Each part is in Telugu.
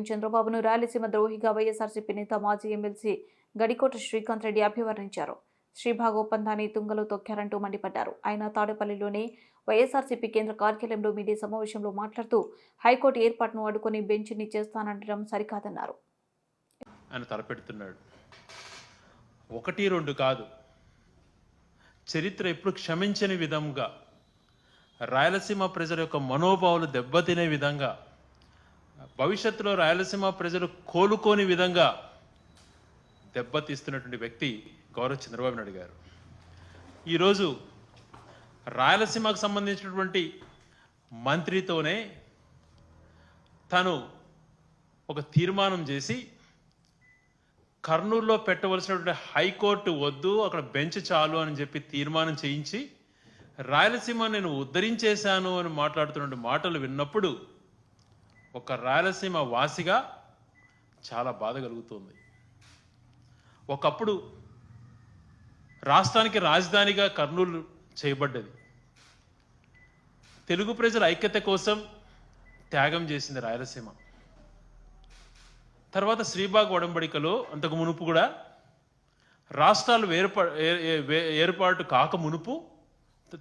చంద్రబాబును రాయలసీమ ద్రోహిగా వైఎస్ఆర్సీపీ నేత మాజీ ఎమ్మెల్సీ గడికోట శ్రీకాంత్ రెడ్డి అభివర్ణించారు. శ్రీభాగ్ ఒప్పందాన్ని తుంగలో తొక్కారంటూ మండిపడ్డారు. ఆయన తాడేపల్లిలోని వైఎస్ఆర్సీపీ కేంద్ర కార్యాలయంలో మీడియా సమావేశంలో మాట్లాడుతూ హైకోర్టు ఏర్పాటును అడ్డుకుని బెంచ్ని చేస్తానంటడం సరికాదన్నారు. ఆయన తలపెడుతున్నాడు. ఒకటి రెండు కాదు. చరిత్ర ఎప్పుడు క్షమించని విధంగా రాయలసీమ ప్రజల యొక్క మనోభావాలు దెబ్బతినే విధంగా భవిష్యత్తులో రాయలసీమ ప్రజలు కోలుకోని విధంగా దెబ్బతీస్తున్నటువంటి వ్యక్తి గౌరవ్ చంద్రబాబు నాయుడు గారు. ఈరోజు రాయలసీమకు సంబంధించినటువంటి మంత్రితోనే తను ఒక తీర్మానం చేసి కర్నూలులో పెట్టవలసినటువంటి హైకోర్టు వద్దు అక్కడ బెంచ్ చాలు అని చెప్పి తీర్మానం చేయించి రాయలసీమ నేను ఉద్ధరించేశాను అని మాట్లాడుతున్న మాటలు విన్నప్పుడు ఒక రాయలసీమ వాసిగా చాలా బాధ కలుగుతుంది. ఒకప్పుడు రాష్ట్రానికి రాజధానిగా కర్నూలు చేయబడ్డది. తెలుగు ప్రజల ఐక్యత కోసం త్యాగం చేసింది రాయలసీమ. తర్వాత శ్రీబాగ్ ఒడంబడికలో అంతకు మునుపు కూడా రాష్ట్రాలు వేరుపా ఏర్పాటు కాక మునుపు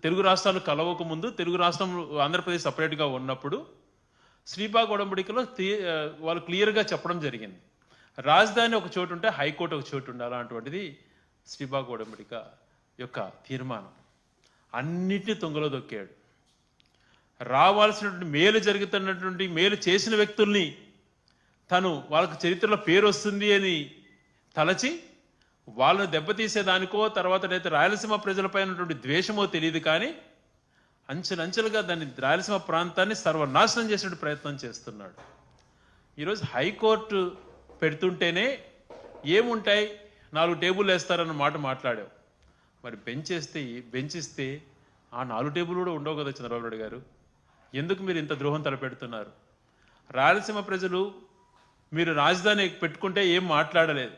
తెలుగు రాష్ట్రాలు కలవక ముందు తెలుగు రాష్ట్రం ఆంధ్రప్రదేశ్ సపరేట్గా ఉన్నప్పుడు శ్రీబాగ్ ఒడంబడికలో తీ- వాళ్ళు క్లియర్గా చెప్పడం జరిగింది. రాజధాని ఒక చోటు ఉంటే హైకోర్టు ఒక చోటు ఉండాలి అలాంటివంటిది శ్రీబాగ్ ఒడంబడిక యొక్క తీర్మానం. అన్నిటిని తొంగలో దొక్కాడు. రావాల్సినటువంటి మేలు జరుగుతున్నటువంటి మేలు చేసిన వ్యక్తుల్ని తను వాళ్ళకి చరిత్రలో పేరు వస్తుంది అని తలచి వాళ్ళను దెబ్బతీసేదానికో తర్వాత అయితే రాయలసీమ ప్రజలపై ఉన్నటువంటి ద్వేషమో తెలియదు కానీ అంచెలంచెలుగా దాన్ని రాయలసీమ ప్రాంతాన్ని సర్వనాశనం చేసే ప్రయత్నం చేస్తున్నాడు. ఈరోజు హైకోర్టు పెడుతుంటేనే ఏముంటాయి? నాలుగు టేబుల్ వేస్తారన్న మాట మాట్లాడావు. మరి బెంచ్ వేస్తే బెంచ్ ఇస్తే ఆ నాలుగు టేబుల్ కూడా ఉండవు కదా చంద్రబాబు నాయుడు గారు? ఎందుకు మీరు ఇంత ద్రోహం తలపెడుతున్నారు? రాయలసీమ ప్రజలు మీరు రాజధాని పెట్టుకుంటే ఏం మాట్లాడలేదు.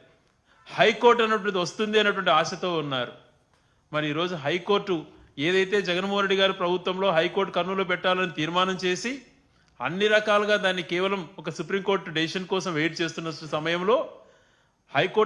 హైకోర్టు అన్నటువంటిది వస్తుంది అన్నటువంటి ఆశతో ఉన్నారు. మరి ఈరోజు హైకోర్టు ఏదైతే జగన్మోహన్ రెడ్డి గారి ప్రభుత్వంలో హైకోర్టు కర్నూలు పెట్టాలని తీర్మానం చేసి అన్ని రకాలుగా దాన్ని కేవలం ఒక సుప్రీంకోర్టు డెసిషన్ కోసం వెయిట్ చేస్తున్న సమయంలో హైకోర్టు